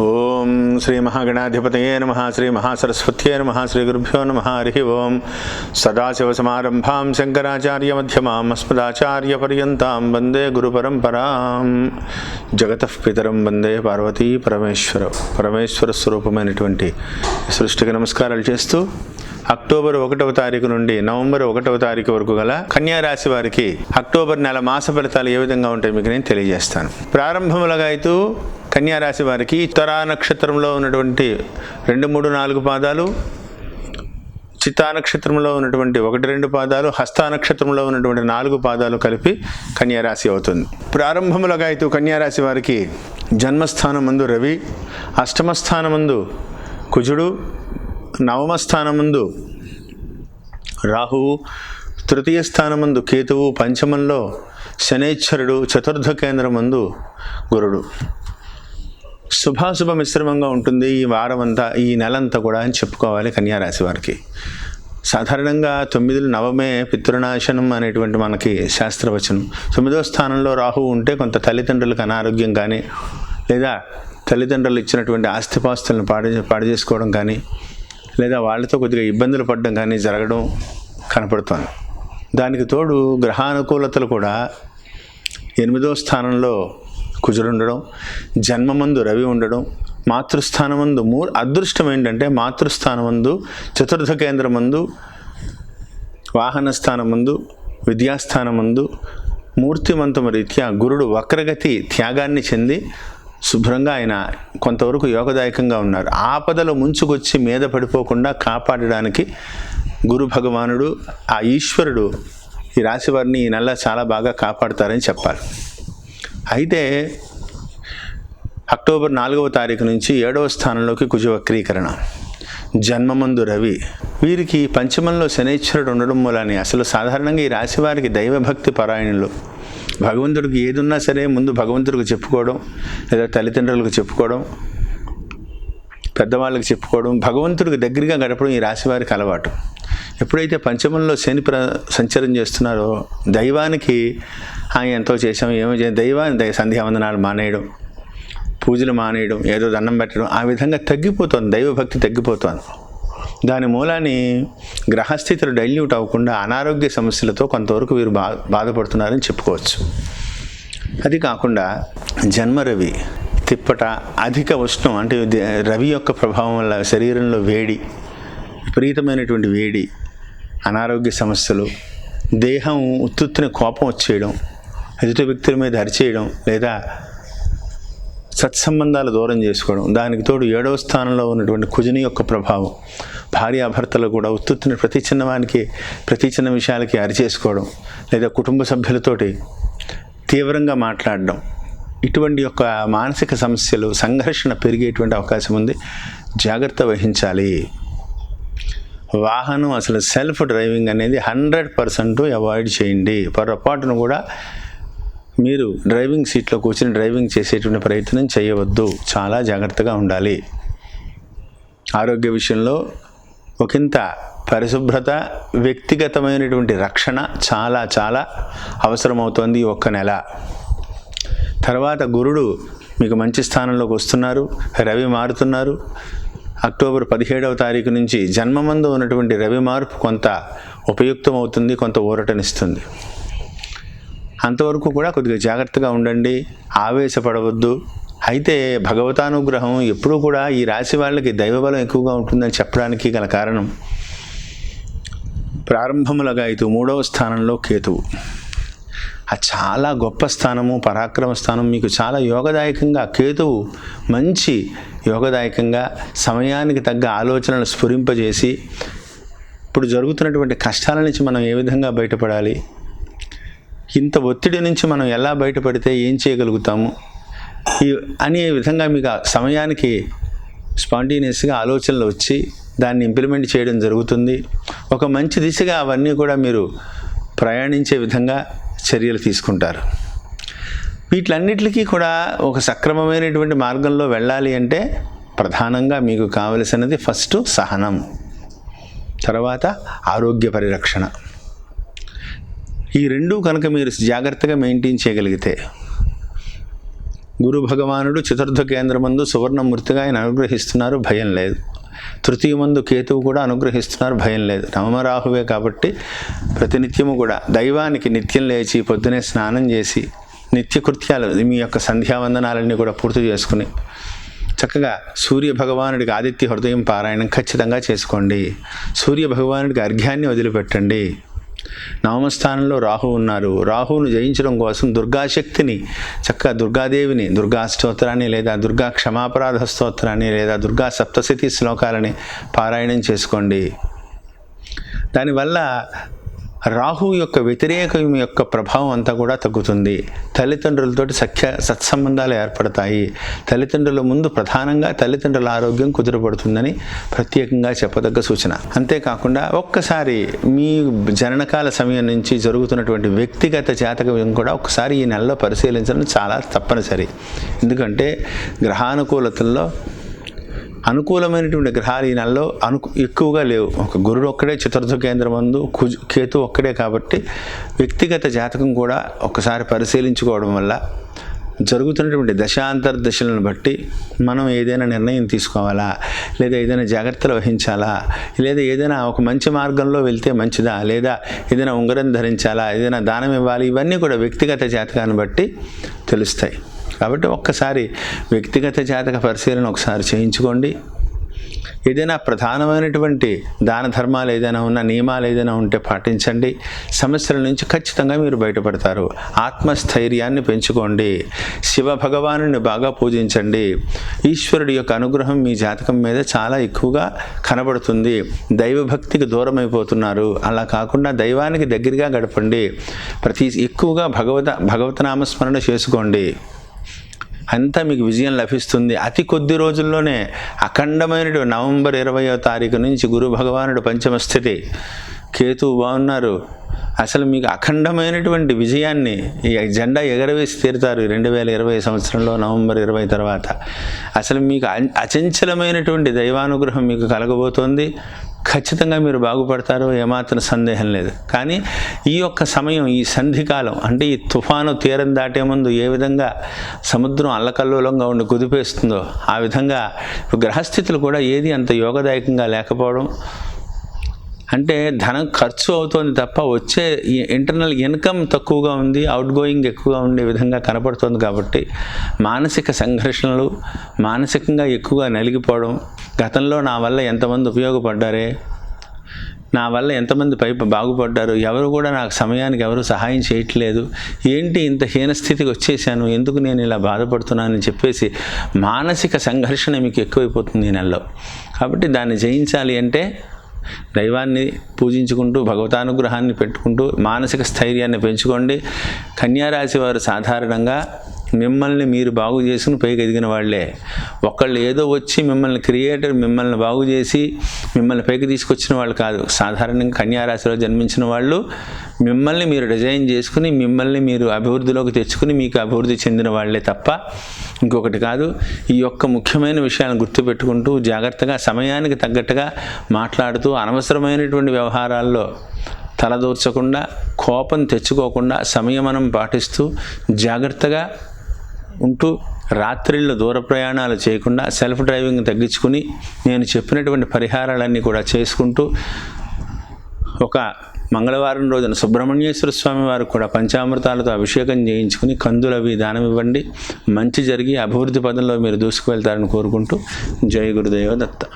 ఓం శ్రీ మహాగణాధిపతయే నమ శ్రీ మహాసరస్వత్యే నమ శ్రీ గురుభ్యో నమ హరి ఓం. సదాశివసమారంభాం శంకరాచార్యమధ్యమాం అస్మదాచార్యపర్యంతాం వందే గురుపరంపరాం జగత పితరం వందే పార్వతీ పరమేశ్వర పరమేశ్వర స్వరూపమైనటువంటి సృష్టికి నమస్కారాలు చేస్తూ అక్టోబర్ ఒకటవ తారీఖు నుండి నవంబర్ ఒకటవ తారీఖు వరకు గల కన్యారాశి వారికి అక్టోబర్ నెల మాస ఫలితాలు ఏ విధంగా ఉంటాయి మీకు నేను తెలియజేస్తాను. ప్రారంభములుగా అయితే కన్యారాశి వారికి ఉత్తరా నక్షత్రంలో ఉన్నటువంటి రెండు మూడు నాలుగు పాదాలు చిత్తా నక్షత్రంలో ఉన్నటువంటి ఒకటి రెండు పాదాలు హస్త నక్షత్రంలో ఉన్నటువంటి నాలుగు పాదాలు కలిపి కన్యారాశి అవుతుంది. ప్రారంభములుగా అయితే కన్యారాశి వారికి జన్మస్థానం ముందు రవి అష్టమ స్థానమందు కుజుడు నవమ స్థానమందు రాహువు తృతీయ స్థానమందు కేతువు పంచమంలో శనేశ్వరుడు చతుర్థ కేంద్రమందు గురుడు. శుభాశుభ మిశ్రమంగా ఉంటుంది ఈ వారం అంతా ఈ నెలంతా కూడా అని చెప్పుకోవాలి కన్యారాశి వారికి. సాధారణంగా తొమ్మిదిలో నవమే పితృనాశనం అనేటువంటి మనకి శాస్త్రవచనం. తొమ్మిదో స్థానంలో రాహు ఉంటే కొంత తల్లిదండ్రులకు అనారోగ్యం కానీ లేదా తల్లిదండ్రులు ఇచ్చినటువంటి ఆస్తిపాస్తులను పాడు పాడు చేసుకోవడం కానీ లేదా వాళ్ళతో కొద్దిగా ఇబ్బందులు పడడం కానీ జరగడం కనపడుతోంది. దానికి తోడు గ్రహానుకూలతలు కూడా ఎనిమిదో స్థానంలో కుజుడుండడం జన్మమందు రవి ఉండడం మాతృస్థానమందు మూ అదృష్టం ఏంటంటే మాతృస్థానమందు చతుర్థ కేంద్రమందు వాహన స్థానమందు విద్యాస్థానమందు మూర్తిమంతము రీత్యా గురుడు వక్రగతి త్యాగాన్ని చెంది శుభ్రంగా ఆయన కొంతవరకు యోగదాయకంగా ఉన్నారు. ఆపదలు ముంచుకొచ్చి మీద పడిపోకుండా కాపాడడానికి గురు భగవానుడు ఆ ఈశ్వరుడు ఈ రాశి వారిని ఈ నెల చాలా బాగా కాపాడతారని చెప్పాలి. అయితే అక్టోబర్ నాలుగవ తారీఖు నుంచి ఏడవ స్థానంలోకి కుజవక్రీకరణ. జన్మమందు రవి. వీరికి పంచమంలో శనైశ్వరుడు ఉండడం మూలాన్ని అసలు సాధారణంగా ఈ రాశి వారికి దైవభక్తి పరాయణులు. భగవంతుడికి ఏదున్నా సరే ముందు భగవంతుడికి చెప్పుకోవడం లేదా తల్లిదండ్రులకు చెప్పుకోవడం పెద్దవాళ్ళకి చెప్పుకోవడం భగవంతుడికి దగ్గరగా గడపడం ఈ రాశి వారికి అలవాటు. ఎప్పుడైతే పంచమంలో శని ప్ర సంచరం చేస్తున్నారో దైవానికి ఎంతో చేసాం ఏమో దైవాన్ని సంధ్యావందనాలు మానేయడం పూజలు మానేయడం ఏదో దండం పెట్టడం ఆ విధంగా తగ్గిపోతుంది దైవభక్తి తగ్గిపోతుంది. దాని మూలాన్ని గ్రహస్థితులు డైల్యూట్ అవ్వకుండా అనారోగ్య సమస్యలతో కొంతవరకు వీరు బా బాధపడుతున్నారని చెప్పుకోవచ్చు. అది కాకుండా జన్మరవి తిప్పట అధిక ఉష్ణం అంటే రవి యొక్క ప్రభావం వల్ల శరీరంలో వేడి విపరీతమైనటువంటి వేడి అనారోగ్య సమస్యలు దేహం ఉత్తుత్తున కోపం వచ్చేయడం ఎదుటి వ్యక్తుల మీద అరిచేయడం లేదా సత్సంబంధాలు దూరం చేసుకోవడం దానికి తోడు ఏడవ స్థానంలో ఉన్నటువంటి కుజుని యొక్క ప్రభావం భార్యాభర్తలు కూడా ఉత్తుత్తున ప్రతి చిన్నవానికి ప్రతి చిన్న విషయాలకి అరిచేసుకోవడం లేదా కుటుంబ సభ్యులతోటి తీవ్రంగా మాట్లాడడం. ఇటువంటి యొక్క మానసిక సమస్యలు సంఘర్షణ పెరిగేటువంటి అవకాశం ఉంది. జాగ్రత్త వహించాలి. వాహనం అసలు సెల్ఫ్ డ్రైవింగ్ అనేది హండ్రెడ్ పర్సెంట్ అవాయిడ్ చేయండి. పొరపాటును కూడా మీరు డ్రైవింగ్ సీట్లో కూర్చొని డ్రైవింగ్ చేసేటువంటి ప్రయత్నం చేయవద్దు. చాలా జాగ్రత్తగా ఉండాలి. ఆరోగ్య విషయంలో ఒకంత పరిశుభ్రత వ్యక్తిగతమైనటువంటి రక్షణ చాలా చాలా అవసరమవుతోంది ఒక్క నెల. తర్వాత గురుడు మీకు మంచి స్థానంలోకి వస్తున్నారు. రవి మారుతున్నారు. అక్టోబర్ పదిహేడవ తారీఖు నుంచి జన్మమందు ఉన్నటువంటి రవి మార్పు కొంత ఉపయుక్తమవుతుంది కొంత ఊరటనిస్తుంది. అంతవరకు కూడా కొద్దిగా జాగ్రత్తగా ఉండండి ఆవేశపడవద్దు. అయితే భగవతానుగ్రహం ఎప్పుడూ కూడా ఈ రాశి వాళ్ళకి దైవబలం ఎక్కువగా ఉంటుందని చెప్పడానికి గల కారణం ప్రారంభములగా అయితే మూడవ స్థానంలో కేతువు. ఆ చాలా గొప్ప స్థానము పరాక్రమ స్థానం మీకు చాలా యోగదాయకంగా కేతువు మంచి యోగదాయకంగా సమయానికి తగ్గ ఆలోచనలు స్ఫురింపజేసి ఇప్పుడు జరుగుతున్నటువంటి కష్టాల నుంచి మనం ఏ విధంగా బయటపడాలి? ఇంత ఒత్తిడి నుంచి మనం ఎలా బయటపడితే ఏం చేయగలుగుతాము? ఈ అనే విధంగా మీకు సమయానికి స్పాంటేనియస్గా ఆలోచనలు వచ్చి దాన్ని ఇంప్లిమెంట్ చేయడం జరుగుతుంది. ఒక మంచి దిశగా అవన్నీ కూడా మీరు ప్రయాణించే విధంగా చర్యలు తీసుకుంటారు. వీటిలన్నిటికీ కూడా ఒక సక్రమమైనటువంటి మార్గంలో వెళ్ళాలి అంటే ప్రధానంగా మీకు కావలసినది ఫస్ట్ సహనం తర్వాత ఆరోగ్య పరిరక్షణ. ఈ రెండు కనుక మీరు జాగ్రత్తగా మెయింటైన్ చేయగలిగితే గురు భగవానుడు చతుర్థ కేంద్రమందు సువర్ణమూర్తిగా ఆయన అనుగ్రహిస్తున్నారు భయం లేదు. తృతీయ మందు కేతువు కూడా అనుగ్రహిస్తున్నారు. భయం లేదు. నవమరాహువే కాబట్టి ప్రతినిత్యము కూడా దైవానికి నిత్యం లేచి పొద్దునే స్నానం చేసి నిత్యకృత్యాలు మీ యొక్క సంధ్యావందనాలన్నీ కూడా పూర్తి చేసుకుని చక్కగా సూర్య భగవానుడికి ఆదిత్య హృదయం పారాయణం ఖచ్చితంగా చేసుకోండి. సూర్య భగవానుడికి అర్ఘ్యాన్ని వదిలిపెట్టండి. నవమస్థానంలో రాహు ఉన్నారు. రాహువును జయించడం కోసం దుర్గాశక్తిని చక్కగా దుర్గాదేవిని దుర్గా స్తోత్రాన్ని లేదా దుర్గా క్షమాపరాధ స్తోత్రాన్ని లేదా దుర్గా సప్తశతి శ్లోకాలని పారాయణం చేసుకోండి. దానివల్ల రాహు యొక్క వ్యతిరేకం యొక్క ప్రభావం అంతా కూడా తగ్గుతుంది. తల్లిదండ్రులతోటి సఖ్య సత్సంబంధాలు ఏర్పడతాయి. తల్లిదండ్రుల ముందు ప్రధానంగా తల్లిదండ్రుల ఆరోగ్యం కుదురపడుతుందని ప్రత్యేకంగా చెప్పదగ్గ సూచన. అంతేకాకుండా ఒక్కసారి మీ జననకాల సమయం నుంచి జరుగుతున్నటువంటి వ్యక్తిగత జాతకం కూడా ఒకసారి ఈ నెలలో పరిశీలించడం చాలా తప్పనిసరి. ఎందుకంటే గ్రహానుకూలతల్లో అనుకూలమైనటువంటి గ్రహాలు ఈ నెలలో అను ఎక్కువగా లేవు. ఒక గురుడు ఒక్కడే చతుర్థ కేంద్రం అందు కుజు కేతు ఒక్కడే కాబట్టి వ్యక్తిగత జాతకం కూడా ఒకసారి పరిశీలించుకోవడం వల్ల జరుగుతున్నటువంటి దశాంతర దశలను బట్టి మనం ఏదైనా నిర్ణయం తీసుకోవాలా? లేదా ఏదైనా జాగ్రత్తలు వహించాలా? లేదా ఏదైనా ఒక మంచి మార్గంలో వెళ్తే మంచిదా? లేదా ఏదైనా ఉంగరం ధరించాలా? ఏదైనా దానం ఇవ్వాలి? ఇవన్నీ కూడా వ్యక్తిగత జాతకాన్ని బట్టి తెలుస్తాయి. కాబట్టి ఒక్కసారి వ్యక్తిగత జాతక పరిశీలన ఒకసారి చేయించుకోండి. ఏదైనా ప్రధానమైనటువంటి దాన ధర్మాలు ఏదైనా ఉన్న నియమాలు ఏదైనా ఉంటే పాటించండి. సమస్యల నుంచి ఖచ్చితంగా మీరు బయటపడతారు. ఆత్మస్థైర్యాన్ని పెంచుకోండి. శివ భగవానుని బాగా పూజించండి. ఈశ్వరుడి యొక్క అనుగ్రహం మీ జాతకం మీద చాలా ఎక్కువగా కనబడుతుంది. దైవభక్తికి దూరం అయిపోతున్నారు అలా కాకుండా దైవానికి దగ్గరగా గడపండి. ప్రతి ఎక్కువగా భగవత భగవతనామస్మరణ చేసుకోండి. అంతా మీకు విజయం లభిస్తుంది. అతి కొద్ది రోజుల్లోనే అఖండమైన నవంబర్ ఇరవయో తారీఖు నుంచి గురు భగవానుడు పంచమ స్థితి. కేతు బాగున్నారు. అసలు మీకు అఖండమైనటువంటి విజయాన్ని ఈ జెండా ఎగరవేసి తీరుతారు రెండు వేల ఇరవై సంవత్సరంలో నవంబర్ ఇరవై తర్వాత. అసలు మీకు అచంచలమైనటువంటి దైవానుగ్రహం మీకు కలగబోతోంది. ఖచ్చితంగా మీరు బాగుపడతారో ఏమాత్రం సందేహం లేదు. కానీ ఈ యొక్క సమయం ఈ సంధికాలం అంటే ఈ తుఫాను తీరం దాటే ముందు ఏ విధంగా సముద్రం అల్లకల్లోలంగా ఉండి కుదిపేస్తుందో ఆ విధంగా గ్రహస్థితులు కూడా ఏది అంత యోగదాయకంగా లేకపోవడం అంటే ధనం ఖర్చు అవుతోంది తప్ప వచ్చే ఇంటర్నల్ ఇన్కమ్ తక్కువగా ఉంది అవుట్ గోయింగ్ ఎక్కువగా ఉండే విధంగా కనపడుతుంది కాబట్టి మానసిక సంఘర్షణలు మానసికంగా ఎక్కువగా నలిగిపోవడం గతంలో నా వల్ల ఎంతమంది ఉపయోగపడ్డారే నా వల్ల ఎంతమంది పై బాగుపడ్డారు ఎవరు కూడా నాకు సమయానికి ఎవరు సహాయం చేయట్లేదు ఏంటి ఇంత హీనస్థితికి వచ్చేసాను ఎందుకు నేను ఇలా బాధపడుతున్నానని చెప్పేసి మానసిక సంఘర్షణ మీకు ఎక్కువైపోతుంది ఈ నెలలో. కాబట్టి దాన్ని జయించాలి అంటే దైవాన్ని పూజించుకుంటూ భగవతానుగ్రహాన్ని పెట్టుకుంటూ మానసిక స్థైర్యాన్ని పెంచుకోండి. కన్యారాశి వారు సాధారణంగా మిమ్మల్ని మీరు బాగు చేసుకుని పైకి ఎదిగిన వాళ్ళే. ఒకళ్ళు ఏదో వచ్చి మిమ్మల్ని క్రియేటర్ మిమ్మల్ని బాగు చేసి మిమ్మల్ని పైకి తీసుకొచ్చిన వాళ్ళు కాదు. సాధారణంగా కన్యారాశిలో జన్మించిన వాళ్ళు మిమ్మల్ని మీరు డిజైన్ చేసుకుని మిమ్మల్ని మీరు అభివృద్ధిలోకి తెచ్చుకుని మీకు అభివృద్ధి చెందిన వాళ్ళే తప్ప ఇంకొకటి కాదు. ఈ యొక్క ముఖ్యమైన విషయాలను గుర్తుపెట్టుకుంటూ జాగ్రత్తగా సమయానికి తగ్గట్టుగా మాట్లాడుతూ అనవసరమైనటువంటి వ్యవహారాల్లో తలదూర్చకుండా కోపం తెచ్చుకోకుండా సంయమనం పాటిస్తూ జాగ్రత్తగా ఉంటూ రాత్రిళ్ళు దూర ప్రయాణాలు చేయకుండా సెల్ఫ్ డ్రైవింగ్ తగ్గించుకుని నేను చెప్పినటువంటి పరిహారాలన్నీ కూడా చేసుకుంటూ ఒక మంగళవారం రోజున సుబ్రహ్మణ్యేశ్వర స్వామి వారు కూడా పంచామృతాలతో అభిషేకం చేయించుకుని కందులవి దానం ఇవ్వండి. మంచి జరిగి అభివృద్ధి పదంలో మీరు దూసుకువెళ్తారని కోరుకుంటూ జయ గురుదేవ దత్త.